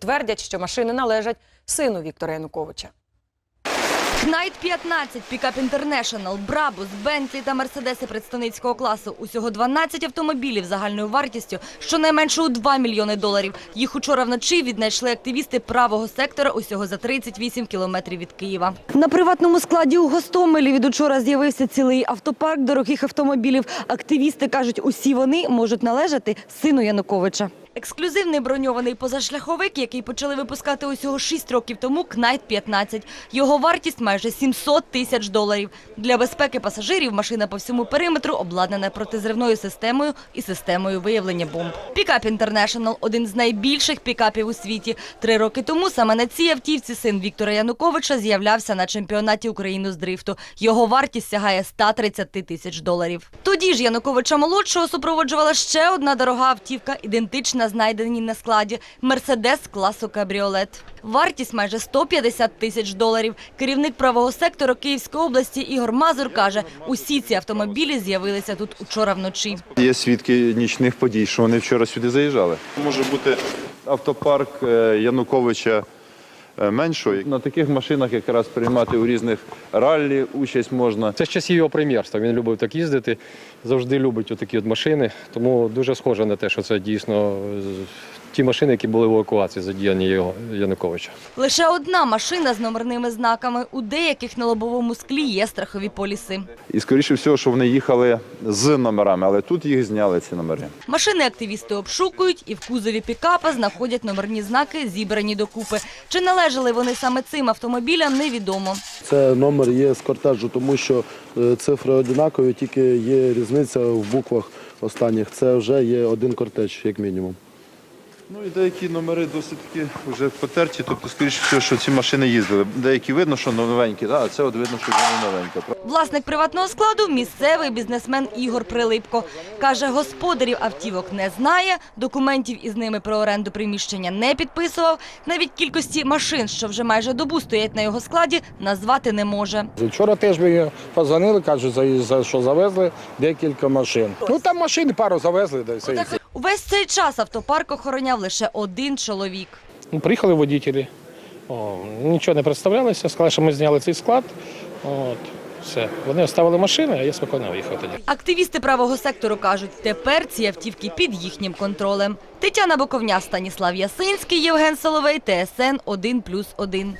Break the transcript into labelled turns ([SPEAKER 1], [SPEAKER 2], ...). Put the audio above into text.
[SPEAKER 1] Твердять, що машини належать сину Віктора Януковича.
[SPEAKER 2] Кнайт 15, Пікап Інтернешнл, Брабус, Бентлі та Мерседеси представницького класу. Усього 12 автомобілів загальною вартістю щонайменше у 2 мільйони доларів. Їх учора вночі віднайшли активісти правого сектора усього за 38 кілометрів від Києва. На приватному складі у Гостомелі від учора з'явився цілий автопарк дорогих автомобілів. Активісти кажуть, усі вони можуть належати сину Януковича. Ексклюзивний броньований позашляховик, який почали випускати усього 6 років тому, Кнайт 15. Його вартість майже 700 тисяч доларів. Для безпеки пасажирів машина по всьому периметру обладнана протизривною системою і системою виявлення бомб. Пікап Інтернешнл – один з найбільших пікапів у світі. Три роки тому саме на цій автівці син Віктора Януковича з'являвся на чемпіонаті України з дрифту. Його вартість сягає 130 тисяч доларів. Тоді ж Януковича молодшого супроводжувала ще одна дорога автівка, ідентична знайденій на складі Мерседес класу кабріолет. Вартість майже 150 тисяч доларів. Керівник правого сектору Київської області Ігор Мазур каже, усі ці автомобілі з'явилися тут учора вночі.
[SPEAKER 3] Є свідки нічних подій, що вони вчора сюди заїжджали. Може бути автопарк е, Януковича е, меншого. На таких машинах якраз приймати у різних раллі участь можна.
[SPEAKER 4] Це з часів його прем'єрства. Він любив так їздити, завжди любить отакі от машини. Тому дуже схоже на те, що це дійсно ті машини, які були в евакуації задіяні його Януковича.
[SPEAKER 2] Лише одна машина з номерними знаками. У деяких на лобовому склі є страхові поліси.
[SPEAKER 3] І скоріше всього, що вони їхали з номерами, але тут їх зняли ці номери.
[SPEAKER 2] Машини активісти обшукують і в кузові пікапа знаходять номерні знаки, зібрані докупи. Чи належали вони саме цим автомобілям, невідомо.
[SPEAKER 5] Це номер є з кортежу, тому що е, цифри однакові, тільки є різниця в буквах останніх. Це вже є один кортеж, як мінімум.
[SPEAKER 3] Ну і деякі номери досить таки вже потерті, тобто, скоріше всього, що ці машини їздили. Деякі видно, що новенькі, да, а це от видно, що вони новенькі.
[SPEAKER 2] Власник приватного складу – місцевий бізнесмен Ігор Прилипко. Каже, господарів автівок не знає, документів із ними про оренду приміщення не підписував. Навіть кількості машин, що вже майже добу стоять на його складі, назвати не може.
[SPEAKER 6] Вчора теж мені позвонили, кажуть, що завезли декілька машин. Ну там машини пару завезли, да і все.
[SPEAKER 2] Увесь цей час автопарк охороняв лише один чоловік.
[SPEAKER 6] Ну, приїхали водітелі, о, нічого не представлялися, сказали, що ми зняли цей склад. От, все. Вони оставили машини, а я спокійно виїхав тоді.
[SPEAKER 2] Активісти правого сектору кажуть, тепер ці автівки під їхнім контролем. Тетяна Боковня, Станіслав Ясинський, Євген Соловей, ТСН 1+,1.